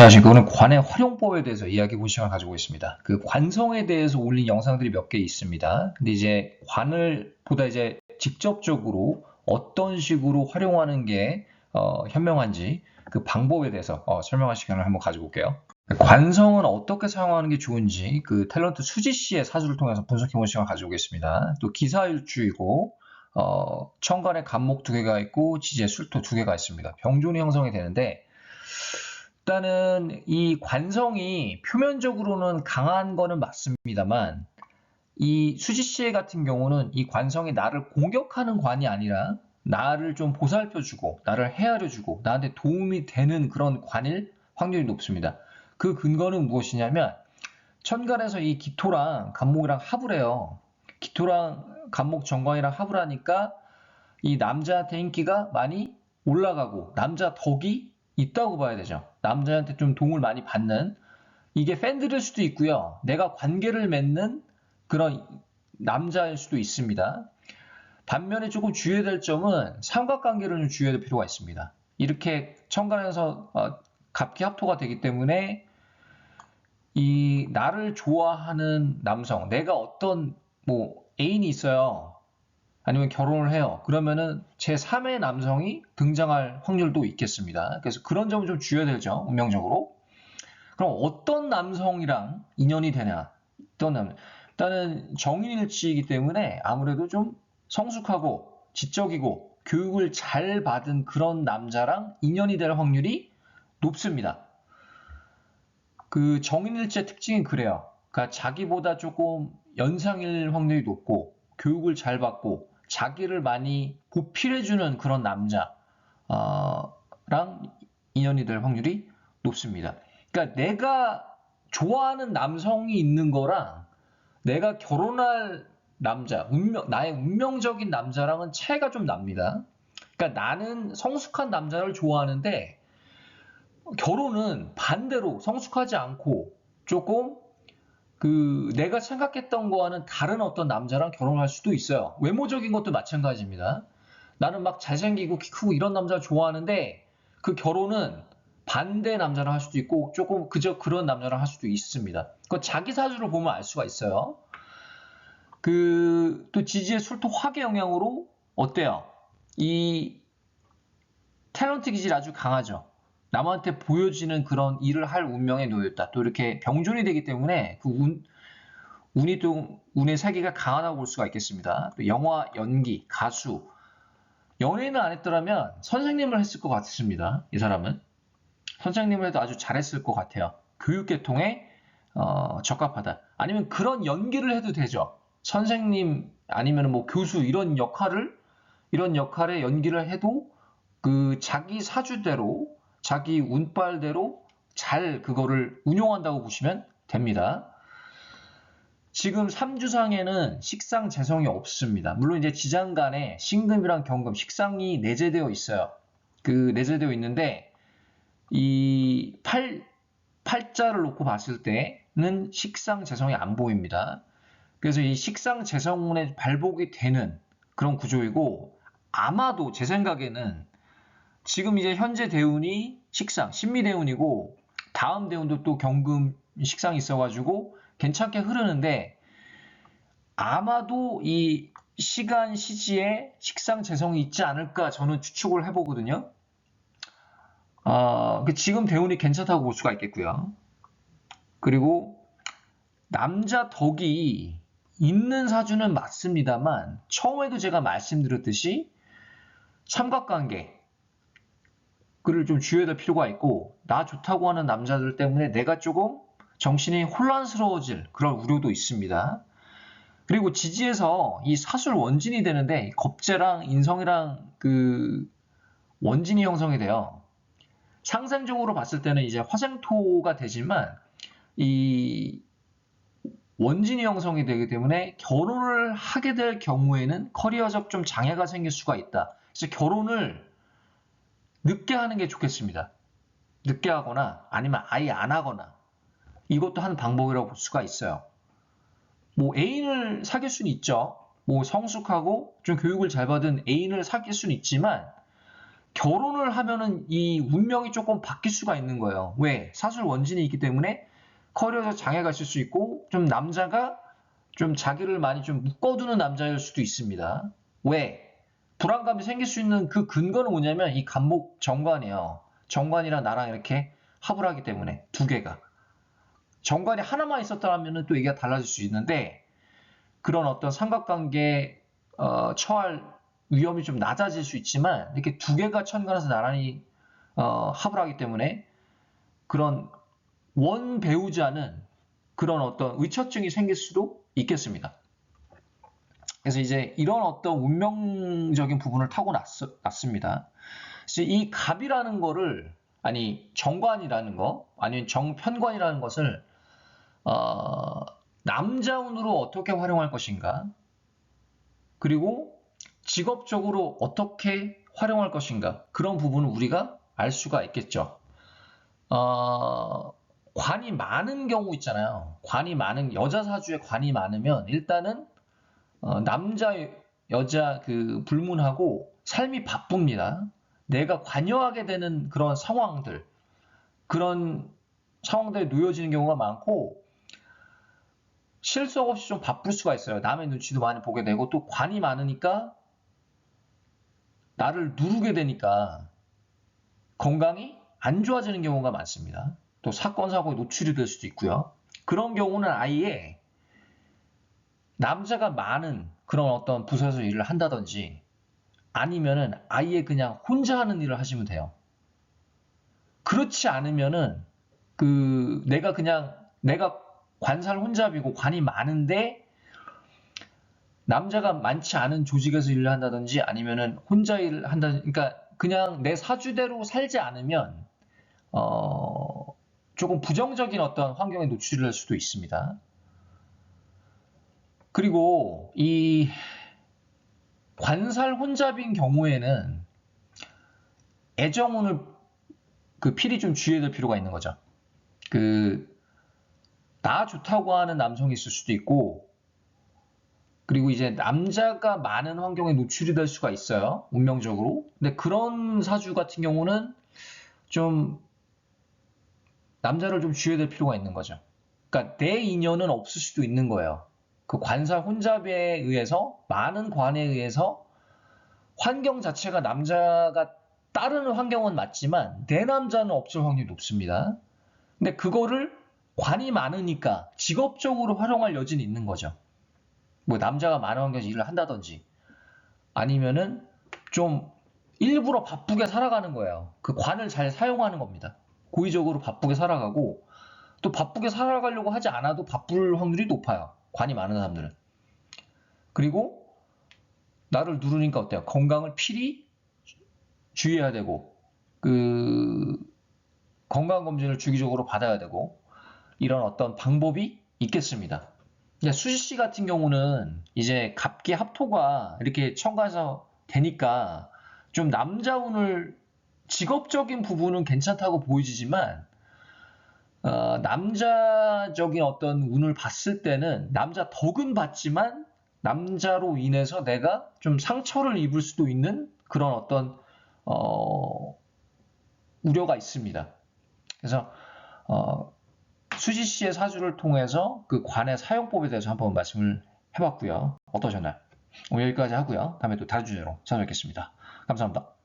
안녕하십니까. 오늘 관의 활용법에 대해서 이야기 볼 시간을 가지고 있습니다. 그 관성에 대해서 올린 영상들이 몇 개 있습니다. 근데 이제 관을 보다 이제 직접적으로 어떤 식으로 활용하는 게 어, 현명한지 그 방법에 대해서 어, 설명할 시간을 한번 가지고 올게요. 관성은 어떻게 사용하는 게 좋은지 그 탤런트 수지 씨의 사주를 통해서 분석해 본 시간을 가지고 오겠습니다. 또 기사일주이고 어, 천간에 간목 두 개가 있고 지지에 술토 두 개가 있습니다. 병존이 형성이 되는데 일단은 이 관성이 표면적으로는 강한 거는 맞습니다만 이 수지 씨 같은 경우는 이 관성이 나를 공격하는 관이 아니라 나를 좀 보살펴주고 나를 헤아려주고 나한테 도움이 되는 그런 관일 확률이 높습니다. 그 근거는 무엇이냐면 천간에서 이 기토랑 간목이랑 합을 해요. 기토랑 간목 정관이랑 합을 하니까 이 남자한테 인기가 많이 올라가고 남자 덕이 있다고 봐야 되죠. 남자한테 좀 도움을 많이 받는 이게 팬들일 수도 있고요. 내가 관계를 맺는 그런 남자일 수도 있습니다. 반면에 조금 주의해야 될 점은 삼각관계를 좀 주의해야 될 필요가 있습니다. 이렇게 천간에서 어, 갑기 합토가 되기 때문에 이 나를 좋아하는 남성, 내가 어떤 뭐 애인이 있어요. 아니면 결혼을 해요. 그러면은 제 3의 남성이 등장할 확률도 있겠습니다. 그래서 그런 점을 좀 주의해야 되죠. 운명적으로. 그럼 어떤 남성이랑 인연이 되냐? 어떤 남 일단은 정인일치이기 때문에 아무래도 좀 성숙하고 지적이고 교육을 잘 받은 그런 남자랑 인연이 될 확률이 높습니다. 그 정인일치의 특징이 그래요. 그러니까 자기보다 조금 연상일 확률이 높고 교육을 잘 받고 자기를 많이 보필해주는 그런 남자랑 인연이 될 확률이 높습니다. 그러니까 내가 좋아하는 남성이 있는 거랑 내가 결혼할 남자, 운명, 나의 운명적인 남자랑은 차이가 좀 납니다. 그러니까 나는 성숙한 남자를 좋아하는데 결혼은 반대로 성숙하지 않고 조금 그 내가 생각했던 거와는 다른 어떤 남자랑 결혼할 수도 있어요. 외모적인 것도 마찬가지입니다. 나는 막 잘생기고 키 크고 이런 남자 좋아하는데 그 결혼은 반대 남자랑 할 수도 있고 조금 그저 그런 남자랑 할 수도 있습니다. 그 자기 사주를 보면 알 수가 있어요. 그 또 지지의 술토 화계 영향으로 어때요? 이 탤런트 기질 아주 강하죠. 남한테 보여지는 그런 일을 할 운명에 놓였다. 또 이렇게 병존이 되기 때문에 그 운, 운이 또 운의 세계가 강하다고 볼 수가 있겠습니다. 또 영화, 연기, 가수, 연예인을 안 했더라면 선생님을 했을 것 같습니다. 이 사람은 선생님을 해도 아주 잘했을 것 같아요. 교육계통에 어, 적합하다. 아니면 그런 연기를 해도 되죠. 선생님 아니면 뭐 교수 이런 역할을 이런 역할의 연기를 해도 그 자기 사주대로 자기 운빨대로 잘 그거를 운용한다고 보시면 됩니다. 지금 3주상에는 식상 재성이 없습니다. 물론 이제 지장간에 신금이랑 경금, 식상이 내재되어 있어요. 그 내재되어 있는데 이 팔, 팔자를 놓고 봤을 때는 식상 재성이 안 보입니다. 그래서 이 식상 재성문에 발복이 되는 그런 구조이고 아마도 제 생각에는 지금 이제 현재 대운이 식상, 신미 대운이고 다음 대운도 또 경금 식상이 있어가지고 괜찮게 흐르는데 아마도 이 시간 시지에 식상 재성이 있지 않을까 저는 추측을 해보거든요. 어, 지금 대운이 괜찮다고 볼 수가 있겠고요. 그리고 남자 덕이 있는 사주는 맞습니다만 처음에도 제가 말씀드렸듯이 삼각관계 그를 좀 주의해야 될 필요가 있고 나 좋다고 하는 남자들 때문에 내가 조금 정신이 혼란스러워질 그런 우려도 있습니다. 그리고 지지에서 이 사술 원진이 되는데 겁재랑 인성이랑 그 원진이 형성이 돼요. 상생적으로 봤을 때는 이제 화생토가 되지만 이 원진이 형성이 되기 때문에 결혼을 하게 될 경우에는 커리어적 좀 장애가 생길 수가 있다. 그래서 결혼을 늦게 하는 게 좋겠습니다. 늦게 하거나 아니면 아예 안 하거나 이것도 한 방법이라고 볼 수가 있어요. 뭐 애인을 사귈 수는 있죠. 뭐 성숙하고 좀 교육을 잘 받은 애인을 사귈 수는 있지만 결혼을 하면은 이 운명이 조금 바뀔 수가 있는 거예요. 왜? 사술 원진이 있기 때문에 커리어에서 장애가 있을 수 있고 좀 남자가 좀 자기를 많이 좀 묶어두는 남자일 수도 있습니다. 왜? 불안감이 생길 수 있는 그 근거는 뭐냐면 이 간목 정관이에요. 정관이랑 나랑 이렇게 합을 하기 때문에 두 개가. 정관이 하나만 있었다면 또 얘기가 달라질 수 있는데 그런 어떤 삼각관계 어, 처할 위험이 좀 낮아질 수 있지만 이렇게 두 개가 천간에서 나란히 어, 합을 하기 때문에 그런 원 배우자는 그런 어떤 의처증이 생길 수도 있겠습니다. 그래서 이제 이런 어떤 운명적인 부분을 타고 났, 습니다 이 갑이라는 거를 아니 정관이라는 거 아니면 정편관이라는 것을 어, 남자운으로 어떻게 활용할 것인가 그리고 직업적으로 어떻게 활용할 것인가 그런 부분을 우리가 알 수가 있겠죠. 어, 관이 많은 경우 있잖아요. 관이 많은 여자 사주에 관이 많으면 일단은 어, 남자 여자 그 불문하고 삶이 바쁩니다. 내가 관여하게 되는 그런 상황들 그런 상황들에 놓여지는 경우가 많고 실속 없이 좀 바쁠 수가 있어요. 남의 눈치도 많이 보게 되고 또 관이 많으니까 나를 누르게 되니까 건강이 안 좋아지는 경우가 많습니다. 또 사건 사고에 노출이 될 수도 있고요. 그런 경우는 아예 남자가 많은 그런 어떤 부서에서 일을 한다든지 아니면은 아예 그냥 혼자 하는 일을 하시면 돼요. 그렇지 않으면은 그 내가 그냥 내가 관살 혼잡이고 관이 많은데 남자가 많지 않은 조직에서 일을 한다든지 아니면은 혼자 일을 한다 그러니까 그냥 내 사주대로 살지 않으면 어 조금 부정적인 어떤 환경에 노출될 수도 있습니다. 그리고 이 관살 혼잡인 경우에는 애정운을 그 필히 좀 주의해야 될 필요가 있는 거죠. 그 나 좋다고 하는 남성이 있을 수도 있고 그리고 이제 남자가 많은 환경에 노출이 될 수가 있어요. 운명적으로. 근데 그런 사주 같은 경우는 좀 남자를 좀 주의해야 될 필요가 있는 거죠. 그러니까 내 인연은 없을 수도 있는 거예요. 그 관살 혼잡에 의해서 많은 관에 의해서 환경 자체가 남자가 따르는 환경은 맞지만 내 남자는 없을 확률이 높습니다. 근데 그거를 관이 많으니까 직업적으로 활용할 여지는 있는 거죠. 뭐 남자가 많은 환경에서 일을 한다든지 아니면은 좀 일부러 바쁘게 살아가는 거예요. 그 관을 잘 사용하는 겁니다. 고의적으로 바쁘게 살아가고 또 바쁘게 살아가려고 하지 않아도 바쁠 확률이 높아요. 관이 많은 사람들은. 그리고 나를 누르니까 어때요? 건강을 필히 주의해야 되고 그 건강 검진을 주기적으로 받아야 되고 이런 어떤 방법이 있겠습니다. 수지 씨 같은 경우는 이제 갑기 합토가 이렇게 첨가해서 되니까 좀 남자 운을 직업적인 부분은 괜찮다고 보이지만 어, 남자적인 어떤 운을 봤을 때는 남자 덕은 봤지만 남자로 인해서 내가 좀 상처를 입을 수도 있는 그런 어떤 어, 우려가 있습니다. 그래서 어, 수지 씨의 사주를 통해서 그 관의 사용법에 대해서 한번 말씀을 해봤고요. 어떠셨나요? 오늘 여기까지 하고요. 다음에 또 다른 주제로 찾아뵙겠습니다. 감사합니다.